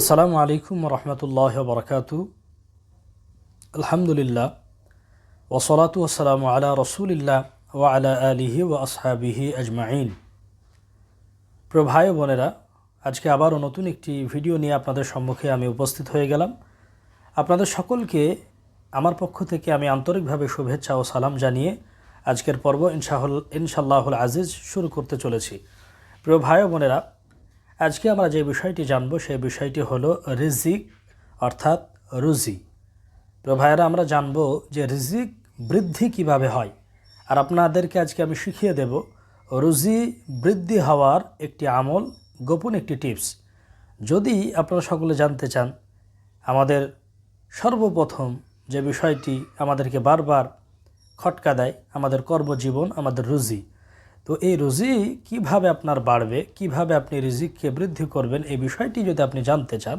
আসসালামু আলাইকুম রহমতুল্লাহ বরকাত। আলহামদুলিল্লাহ ওসলাতু আসসালামু আলা রসুলিল্লাহ ও আলা আলিহি ও আসহাবিহি আজমাইন। প্রিয় বোনেরা, আজকে আবারও নতুন একটি ভিডিও নিয়ে আপনাদের সম্মুখে আমি উপস্থিত হয়ে গেলাম। আপনাদের সকলকে আমার পক্ষ থেকে আমি আন্তরিকভাবে শুভেচ্ছা ও সালাম জানিয়ে আজকের পর্ব ইনশাহুল ইনশাল্লাহুল আজিজ শুরু করতে চলেছি। প্রিয় ভাই বোনেরা আজকে আমরা যে বিষয়টি জানব, সেই বিষয়টি হলো রিজিক, অর্থাৎ রুজি। প্রিয় ভাইয়েরা, আমরা জানব যে রিজিক বৃদ্ধি কীভাবে হয়। আর আপনাদেরকে আজকে আমি শিখিয়ে দেব, রুজি বৃদ্ধি হওয়ার একটি আমল, গোপন একটি টিপস। যদি আপনারা সকলে জানতে চান, আমাদের সর্বপ্রথম যে বিষয়টি আমাদেরকে বারবার খটকা দেয়, আমাদের কর্মজীবন, আমাদের রুজি তো এই রুজি কীভাবে আপনার বাড়বে, কীভাবে আপনি রিজিককে বৃদ্ধি করবেন, এই বিষয়টি যদি আপনি জানতে চান,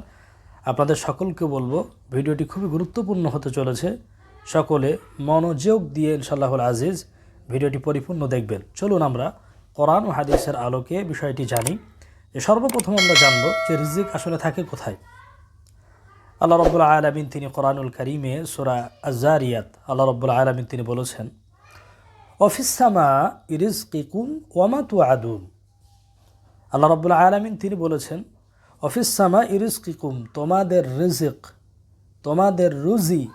আপনাদের সকলকে বলব ভিডিওটি খুবই গুরুত্বপূর্ণ হতে চলেছে। সকলে মনোযোগ দিয়ে ইনশাল্লাহুল আজিজ ভিডিওটি পরিপূর্ণ দেখবেন। চলুন আমরা কোরআন হাদিসের আলোকে বিষয়টি জানি। যে সর্বপ্রথম আমরা জানব যে রিজিক আসলে থাকে কোথায়। আল্লাহ রব্বুল আলমিন তিনি কোরআনুল করিমে সুরা আজারিয়াত আল্লাহ রব্বুল আলমিন তিনি বলেছেন অফিসামা ইরিজ কিকুম ওয়ামা তু আদুন আল্লাহ রব্বুল আলমিন তিনি বলেছেন অফিসামা ইরিজ কিকুম তোমাদের রিজিক, তোমাদের রুজি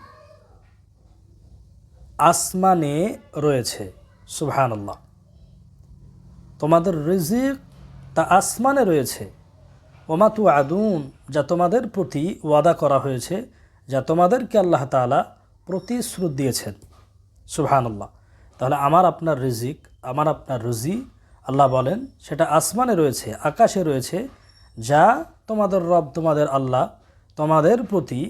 আসমানে রয়েছে। সুবহানাল্লাহ। তোমাদের রিজিক তা আসমানে রয়েছে। ওমা তু আদুন যা তোমাদের প্রতি ওয়াদা করা হয়েছে, যা তোমাদেরকে আল্লাহ তালা প্রতিশ্রুত দিয়েছেন। সুবহানাল্লাহ। তাহলে আমার আপনার রিজিক, আমার আপনার রুজি, আল্লাহ বলেন, সেটা আসমানে রয়েছে, আকাশে রয়েছে, যা তোমাদের রব, তোমাদের আল্লাহ, তোমাদের প্রতি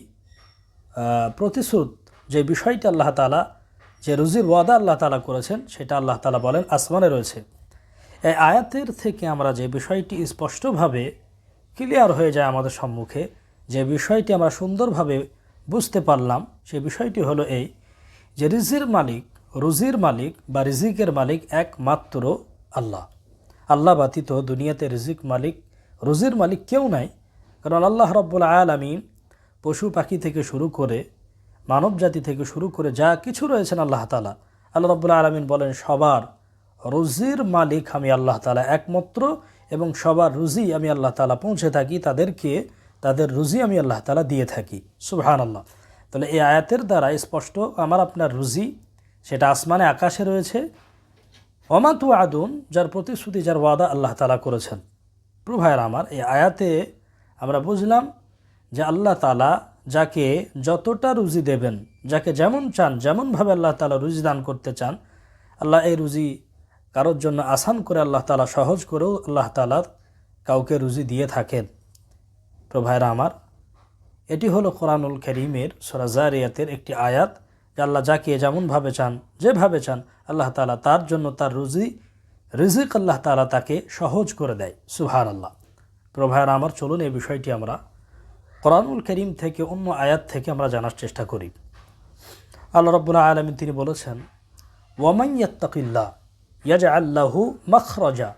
প্রতিশ্রুত যে বিষয়টি আল্লাহ তালা যে রুজির ওয়াদা আল্লাহ তালা করেছেন, সেটা আল্লাহ তালা বলেন আসমানে রয়েছে। এই আয়াতের থেকে আমরা যে বিষয়টি স্পষ্টভাবে ক্লিয়ার হয়ে যায় আমাদের সম্মুখে, যে বিষয়টি আমরা সুন্দরভাবে বুঝতে পারলাম, সে বিষয়টি হলো এই, যে রিজির মালিক রুজির মালিক বা রিজিকের মালিক একমাত্র আল্লাহ। আল্লাহ ব্যতীত দুনিয়াতে রিজিক মালিক, রুজির মালিক কেউ নাই। কারণ আল্লাহ রব্বুল আলমিন পশু পাখি থেকে শুরু করে মানব জাতি থেকে শুরু করে যা কিছু রয়েছেন আল্লাহ তালা আল্লাহ রব্বুল আলমিন বলেন, সবার রুজির মালিক আমি আল্লাহ তালা একমাত্র এবং সবার রুজি আমি আল্লাহ তালা পৌঁছে থাকি, তাদেরকে, তাদের রুজি আমি আল্লাহ তালা দিয়ে থাকি। সুবহান আল্লাহ তাহলে এই আয়াতের দ্বারা স্পষ্ট, আমার আপনার রুজি সেটা আসমানে আকাশে রয়েছে। অমাতু আদুন যার প্রতিশ্রুতি, যার ওয়াদা আল্লাহ তালা করেছেন। প্রভায়ের আমার, এই আয়াতে আমরা বুঝলাম যে আল্লাহ তালা যাকে যতটা রুজি দেবেন, যাকে যেমন চান, যেমনভাবে আল্লাহ তালা রুজি দান করতে চান, আল্লাহ এই রুজি কারোর জন্য আসান করে আল্লাহ তালা সহজ করেও আল্লাহ তালা কাউকে রুজি দিয়ে থাকেন। প্রভায়েরা আমার, এটি হলো কোরআনুল করিমের সরাজারিয়াতের একটি আয়াত। আল্লাহ যাকে যেমনভাবে চান, যেভাবে চান, আল্লাহ তালা তার জন্য তার রুজি, রিজিক আল্লাহ তালা তাকে সহজ করে দেয়। সুহার আল্লাহ প্রভায়ের আমার, চলুন এই বিষয়টি আমরা কোরআনুল করিম থেকে অন্য আয়াত থেকে আমরা জানার চেষ্টা করি। আল্লাহ রব্বুল্লাহ আলমিন তিনি বলেছেন ইয়াজা আল্লাহু মখরজা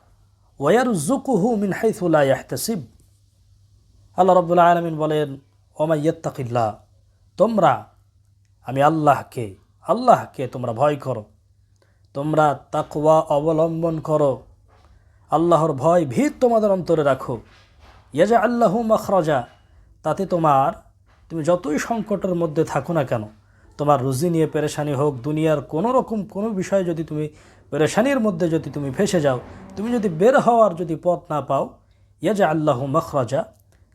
ওয়ার জুকুহু মিন হাইথুল্লাহ ইয়াহতাসিব আল্লাহ রব্বুল্লাহ আলমিন বলেন ওমাইয়াত্তাকিল্লা তোমরা আমি আল্লাহকে আল্লাহকে তোমরা ভয় করো। তোমরা তাকওয়া অবলম্বন করো। আল্লাহর ভয় ভীত তোমাদের অন্তরে রাখো। ইয়াজা আল্লাহু মখরজা, তাতে তোমার, তুমি যতই সংকটের মধ্যে থাকো না কেন, তোমার রুজি নিয়ে পেরেশানি হোক, দুনিয়ার কোনো রকম কোনো বিষয়ে যদি তুমি পেরেশানির মধ্যে যদি তুমি ফেসে যাও, তুমি যদি বের হওয়ার যদি পথ না পাও ইয়াজা আল্লাহু মখরজা,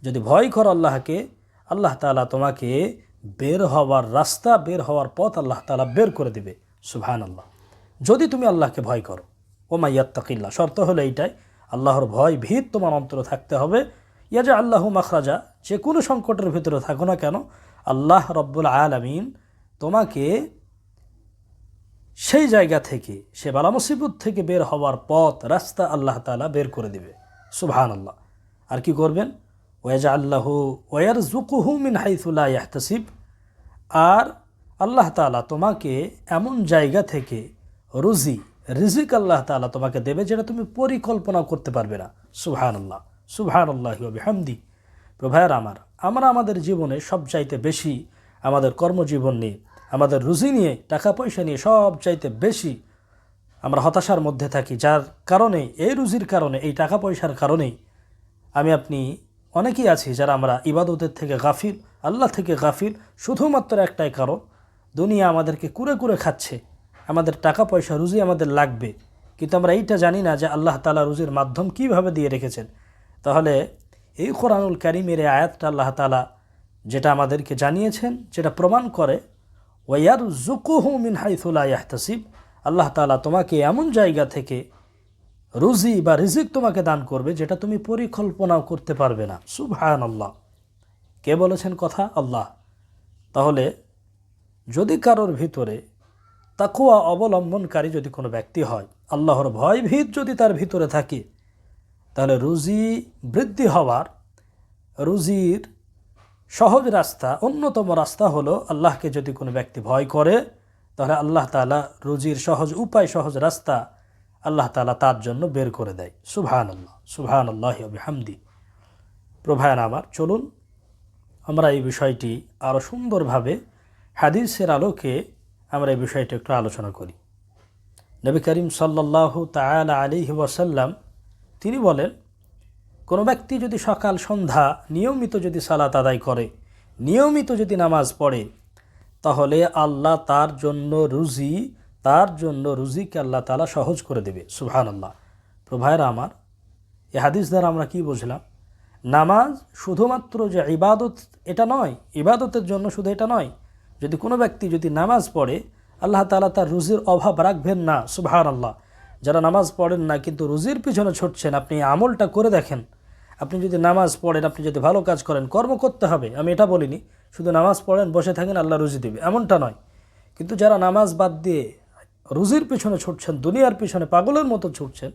যদি ভয় করো আল্লাহকে, আল্লাহ তালা তোমাকে বের হওয়ার রাস্তা, বের হওয়ার পথ আল্লাহ তালা বের করে দিবে। সুবহান আল্লাহ যদি তুমি আল্লাহকে ভয় করো ও মাইয়াত্তাকিল্লা শর্ত হলো এইটাই, আল্লাহর ভয় ভীত তোমার অন্তরে থাকতে হবে। ইয়াজা আল্লাহ মাখরাজা, যে কোনো সংকটের ভিতরে থাকো না কেন, আল্লাহ রব্বুল আলমিন তোমাকে সেই জায়গা থেকে, সে বালা মুসিবত থেকে বের হওয়ার পথ, রাস্তা আল্লাহ তালা বের করে দিবে। সুবহান আল্লাহ আর কি করবেন? ওয়াজা ওয়ার জুকুহু মিন হাইফুল্লাহ ইয়াহতাসিব। আর আল্লাহ তালা তোমাকে এমন জায়গা থেকে রুজি, রিজিক আল্লাহ তালা তোমাকে দেবে যেটা তুমি পরিকল্পনা করতে পারবে না। সুবহান আল্লাহ সুবহান আল্লাহ হামদি প্রভায়ের আমার, আমরা আমাদের জীবনে সব চাইতে বেশি আমাদের কর্মজীবন নিয়ে, আমাদের রুজি নিয়ে টাকা পয়সা নিয়ে সব চাইতে বেশি আমরা হতাশার মধ্যে থাকি, যার কারণে, এই রুজির কারণে, এই টাকা পয়সার কারণেই আমি আপনি অনেকেই আছি যারা আমরা ইবাদতের থেকে গাফিল, আল্লাহ থেকে গাফিল, শুধুমাত্র একটাই কারণ, দুনিয়া আমাদেরকে কুরে কুরে খাচ্ছে, আমাদের টাকা পয়সা, রুজি আমাদের লাগবে। কিন্তু আমরা এইটা জানি না যে আল্লাহ তালা রুজির মাধ্যম কীভাবে দিয়ে রেখেছেন। তাহলে এই কোরআনুল কারিমের এই আয়াতটা আল্লাহ তালা যেটা আমাদেরকে জানিয়েছেন, যেটা প্রমাণ করে ওয়ার জুকুহু মিন হাইথুল্লাহ ইয়াহতাসিব, আল্লাহ তালা তোমাকে এমন জায়গা থেকে রুজি বা রিজিক তোমাকে দান করবে যেটা তুমি পরিকল্পনাও করতে পারবে না। সুবহান আল্লাহ কে বলেছেন কথা? আল্লাহ। তাহলে যদি কারোর ভিতরে তাকুয়া অবলম্বনকারী যদি কোনো ব্যক্তি হয়, আল্লাহর ভয় ভীত যদি তার ভিতরে থাকে, তাহলে রুজি বৃদ্ধি হওয়ার, রুজির সহজ রাস্তা, অন্যতম রাস্তা হলো আল্লাহকে যদি কোনো ব্যক্তি ভয় করে, তাহলে আল্লাহ তালা রুজির সহজ উপায়, সহজ রাস্তা আল্লাহ তালা তার জন্য বের করে দেয়। সুবহান আল্লাহ সুবহান আল্লাহ হামদি প্রভায়ন আমার, চলুন আমরা এই বিষয়টি আরও সুন্দরভাবে হাদিসের আলোকে আমরা এই বিষয়টি একটু আলোচনা করি। নবী করিম সাল্লাহ তালা আলিহি ওয়াসাল্লাম, তিনি বলেন, কোনো ব্যক্তি যদি সকাল, সন্ধ্যা নিয়মিত যদি সালাত আদায় করে, নিয়মিত যদি নামাজ পড়ে, তাহলে আল্লাহ তার জন্য রুজি তার জন্য রুজিকে আল্লাহ তালা সহজ করে দেবে সুবহান আল্লাহ প্রভায়ের আমার, এ হাদিস দ্বারা আমরা কি বুঝলাম? নামাজ শুধুমাত্র যে ইবাদত, এটা নয়, ইবাদতের জন্য শুধু এটা নয়, যদি কোনো ব্যক্তি যদি নামাজ পড়ে, আল্লাহ তালা তার রুজির অভাব রাখবেন না সুবহান আল্লাহ যারা নামাজ পড়েন না, কিন্তু রুজির পিছনে ছুটছেন, আপনি আমলটা করে দেখেন। আপনি যদি নামাজ পড়েন, আপনি যদি ভালো কাজ করেন, কর্ম করতে হবে, আমি এটা বলিনি। শুধু নামাজ পড়েন, বসে থাকেন, আল্লাহ রুজি দেবে, এমনটা নয়। কিন্তু যারা নামাজ বাদ দিয়ে রুজির পিছনে ছুটছেন, দুনিয়ার পিছনে পাগলের মতো ছুটছেন,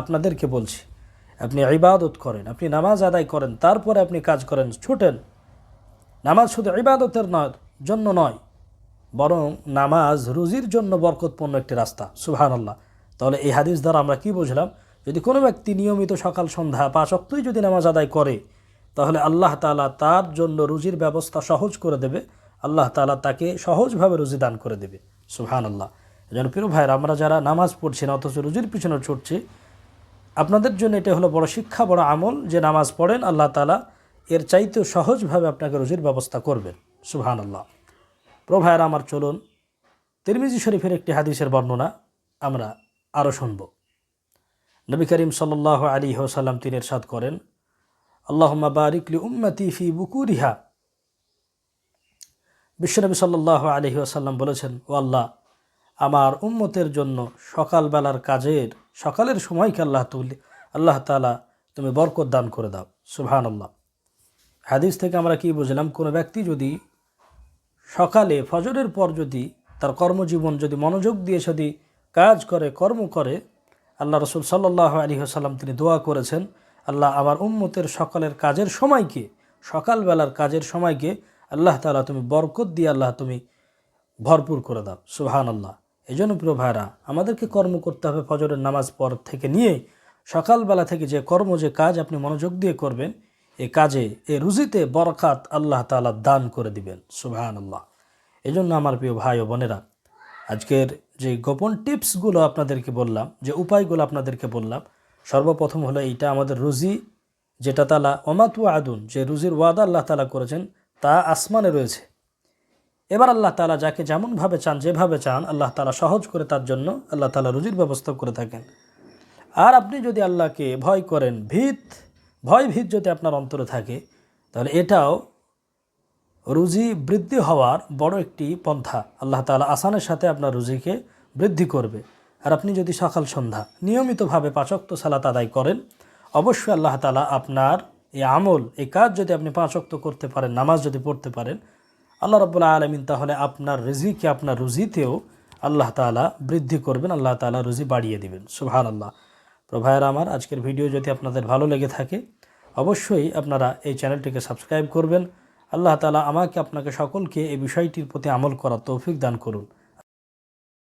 আপনাদেরকে বলছি, আপনি ইবাদত করেন, আপনি নামাজ আদায় করেন, তারপরে আপনি কাজ করেন, ছুটেন। নামাজ শুধু ইবাদতের নয়, জন্য নয়, বরং নামাজ রুজির জন্য বরকতপূর্ণ একটি রাস্তা সুহান আল্লাহ তাহলে এই হাদিস দ্বারা আমরা কি বুঝলাম? যদি কোনো ব্যক্তি নিয়মিত সকাল, সন্ধ্যা, পাঁচ অক্টই যদি নামাজ আদায় করে, তাহলে আল্লাহ তালা তার জন্য রুজির ব্যবস্থা সহজ করে দেবে, আল্লাহ তালা তাকে সহজভাবে রুজি দান করে দেবে সুহান আল্লাহ যেন প্রিয় ভাইয়ের, আমরা যারা নামাজ পড়ছি না, অথচ রুজির পিছনে ছুটছি, আপনাদের জন্য এটা হলো বড় শিক্ষা, বড় আমল যে নামাজ পড়েন, আল্লাহ তালা এর চাইতেও সহজভাবে আপনাকে রুজির ব্যবস্থা করবেন। সুহান আল্লাহ প্রভায়ের আমার চলুন, তিরমিজি শরীফের একটি হাদিসের বর্ণনা আমরা আরও শুনব। নবী করিম সাল্লাহ আলী ওসাল্লাম তিনি এরশাদ করেন, আল্লাহম্মা বারিকলি উম্মতি ফি বুকুরিহা। বিশ্বনবী সাল্লাহ আলহি আসাল্লাম বলেছেন, ও আল্লাহ আমার উম্মতের জন্য সকালবেলার কাজের, সকালের সময়কে আল্লাহ তুলি, আল্লাহ তালা তুমি বরকত দান করে দাও। সুবহান আল্লাহ হাদিস থেকে আমরা কি বুঝলাম, কোনো ব্যক্তি যদি সকালে ফজরের পর যদি তার কর্মজীবন, যদি মনোযোগ দিয়ে যদি কাজ করে, কর্ম করে, আল্লাহ রসুল সাল্লাহ আলী আসাল্লাম তিনি দোয়া করেছেন, আল্লাহ আমার উম্মতের সকালের কাজের সময়কে, সকালবেলার কাজের সময়কে আল্লাহ তালা তুমি বরকত দিয়ে আল্লাহ তুমি ভরপুর করে দাও। সুহান আল্লাহ এই জন্য প্রিয় ভাইরা আমাদেরকে কর্ম করতে হবে ফজরের নামাজ পর থেকে নিয়ে। সকালবেলা থেকে যে কর্ম, যে কাজ আপনি মনোযোগ দিয়ে করবেন, এ কাজে, এ রুজিতে বরকাত আল্লাহ তালা দান করে দিবেন সুবহান আল্লাহ এই জন্য আমার প্রিয় ভাই ও বোনেরা, আজকের যে গোপন টিপসগুলো আপনাদেরকে বললাম, যে উপায়গুলো আপনাদেরকে বললাম, সর্বপ্রথম হলো এইটা, আমাদের রুজি, যেটা তালা ওমাতু আদুন যে রুজির ওয়াদা আল্লাহ তালা করেছেন, তা আসমানে রয়েছে। এবার আল্লাহ তালা যাকে যেমনভাবে চান, যেভাবে চান, আল্লাহ তালা সহজ করে তার জন্য আল্লাহ তালা রুজির ব্যবস্থা করে থাকেন। আর আপনি যদি আল্লাহকে ভয় করেন, ভীত, ভয় ভীত যদি আপনার অন্তরে থাকে, তাহলে এটাও রুজি বৃদ্ধি হওয়ার বড় একটি পন্থা। আল্লাহ তালা আসানের সাথে আপনার রুজিকে বৃদ্ধি করবে। আর আপনি যদি সকাল সন্ধ্যা নিয়মিতভাবে পাচক্ত সালাত আদায় করেন, অবশ্যই আল্লাহ তালা আপনার এই আমল, এই কাজ যদি আপনি পাচক্ত করতে পারেন, নামাজ যদি পড়তে পারেন আল্লাহ রব্বুল্লাহ আলমিন তাহলে আপনার রুজিকে আপনার রুজিতেও আল্লাহ তালা বৃদ্ধি করবেন, আল্লাহ তালা রুজি বাড়িয়ে দিবেন। সুভান আল্লাহ প্রভায়ের আমার, আজকের ভিডিও যদি আপনাদের ভালো লেগে থাকে, অবশ্যই আপনারা এই চ্যানেলটিকে সাবস্ক্রাইব করবেন। আল্লাহ তালা আমাকে, আপনাকে সকলকে এই বিষয়টির প্রতি আমল করার তৌফিক দান করুন।